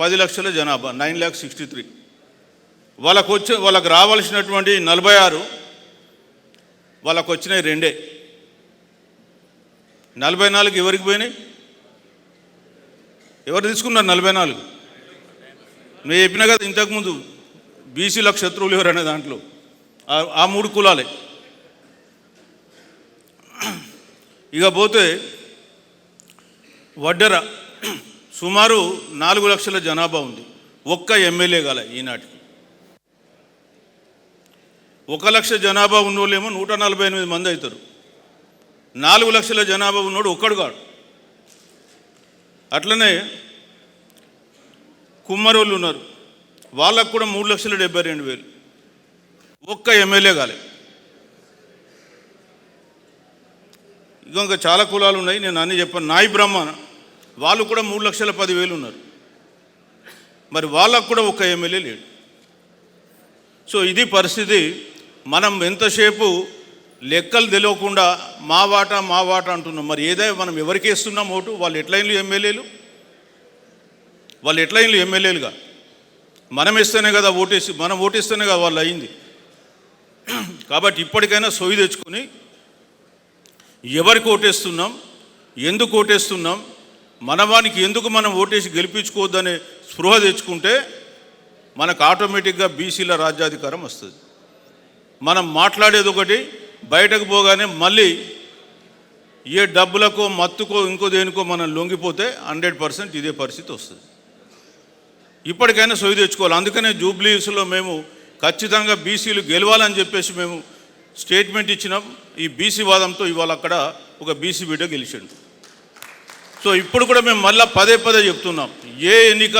పది లక్షల జనాభా నైన్ ల్యాక్ సిక్స్టీ త్రీ వాళ్ళకు వచ్చే వాళ్ళకు రావాల్సినటువంటి నలభై ఆరు వాళ్ళకు వచ్చినాయి రెండే. నలభై నాలుగు ఎవరికి పోయినాయి? ఎవరు తీసుకున్నారు నలభై నాలుగు? నేను చెప్పిన కదా ఇంతకుముందు బీసీలకు శత్రువులు ఎవరనే దాంట్లో. ఆ- ఆ మూడు కులాలే. ఇక పోతే వడ్డెర. సుమారు నాలుగు లక్షల జనాభా ఉంది. ఒక్క ఎమ్మెల్యే గల ఈనాటికి. ఒక లక్ష జనాభా ఉన్నోళ్ళేమో నూట నలభై ఎనిమిది మంది అవుతారు నాలుగు లక్షల జనాభా ఉన్నోడు ఒక్కడు కాడు. అట్లనే కుమ్మరోళ్ళు ఉన్నారు. వాళ్ళకు కూడా మూడు లక్షల డెబ్బై రెండు వేలు. ఒక్క ఎమ్మెల్యే కాలే ఇక ఇంకా చాలా కులాలు ఉన్నాయి. నేను అన్నీ చెప్పాను. నాయి బ్రహ్మ వాళ్ళు కూడా మూడు లక్షల పదివేలు ఉన్నారు. మరి వాళ్ళకు కూడా ఒక ఎమ్మెల్యే లేడు. సో ఇది పరిస్థితి. మనం ఎంతసేపు లెక్కలు తెలియకుండా మా వాటా మా వాటా అంటున్నాం. మరి ఏదైనా మనం ఎవరికి వేస్తున్నాం ఓటు? వాళ్ళు ఎట్లయినలు ఎమ్మెల్యేలు? వాళ్ళు ఎట్లయినలు ఎమ్మెల్యేలుగా? మనం ఇస్తేనే కదా ఓటేసి మనం ఓటేస్తేనే కదా వాళ్ళు అయింది. కాబట్టి ఇప్పటికైనా సొయ్యి తెచ్చుకొని ఎవరికి ఓటేస్తున్నాం? ఎందుకు ఓటేస్తున్నాం? మనవానికి ఎందుకు మనం ఓటేసి గెలిపించుకోవద్దనే స్పృహ తెచ్చుకుంటే మనకు ఆటోమేటిక్గా బీసీల రాజ్యాధికారం వస్తుంది. మనం మాట్లాడేది ఒకటి బయటకు పోగానే మళ్ళీ ఏ డబ్బులకో మత్తుకో ఇంకో దేనికో మనం లొంగిపోతే హండ్రెడ్ పర్సెంట్ ఇదే పరిస్థితి వస్తుంది. ఇప్పటికైనా సొయ్యి తెచ్చుకోవాలి. అందుకనే జూబ్లీస్లో మేము ఖచ్చితంగా బీసీలు గెలవాలని చెప్పేసి మేము స్టేట్మెంట్ ఇచ్చినాం. ఈ బీసీ వాదంతో ఇవాళ అక్కడ ఒక బీసీ బిడ్డ గెలిచిండు. సో ఇప్పుడు కూడా మేము మళ్ళీ పదే పదే చెప్తున్నాం. ఏ ఎన్నిక